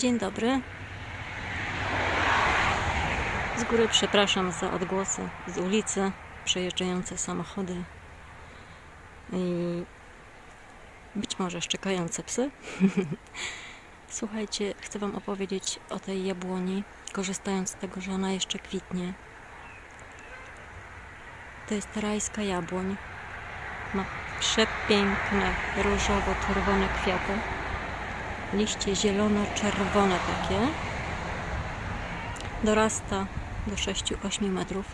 Dzień dobry. Z góry przepraszam za odgłosy z ulicy, przejeżdżające samochody i być może szczekające psy. Słuchajcie, chcę Wam opowiedzieć o tej jabłoni, korzystając z tego, że ona jeszcze kwitnie. To jest rajska jabłoń. Ma przepiękne różowo-czerwone kwiaty. Liście zielono-czerwone takie. Dorasta do 6-8 metrów.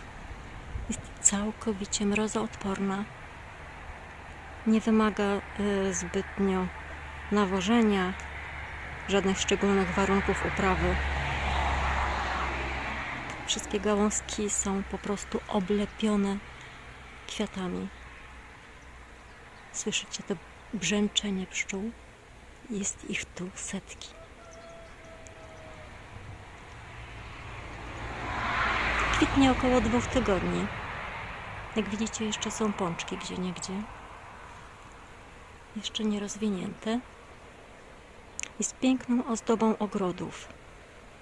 Jest całkowicie mrozoodporna. Nie wymaga y, zbytnio nawożenia, żadnych szczególnych warunków uprawy. Wszystkie gałązki są po prostu oblepione kwiatami. Słyszycie to brzęczenie pszczół? Jest ich tu setki. Kwitnie około dwóch tygodni. Jak widzicie, jeszcze są pączki gdzie niegdzie. Jeszcze nie rozwinięte. Jest piękną ozdobą ogrodów.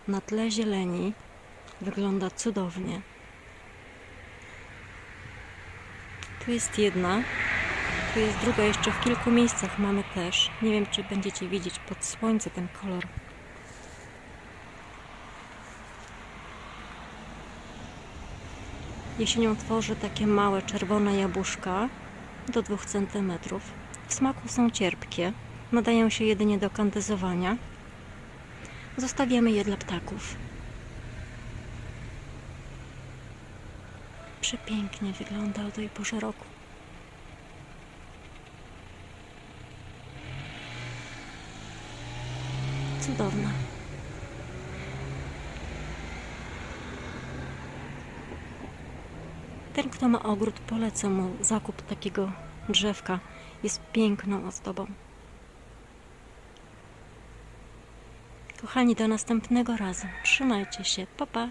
Na tle zieleni wygląda cudownie. Tu jest jedna, tu jest druga, jeszcze w kilku miejscach mamy też. Nie wiem, czy będziecie widzieć pod słońce ten kolor. Jesienią tworzy takie małe czerwone jabłuszka do 2 cm. W smaku są cierpkie, nadają się jedynie do kandyzowania. Zostawiamy je dla ptaków. Przepięknie wygląda o tej porze roku. Cudowna. Ten, kto ma ogród, polecam mu zakup takiego drzewka. Jest piękną ozdobą. Kochani, do następnego razu. Trzymajcie się. Pa, pa.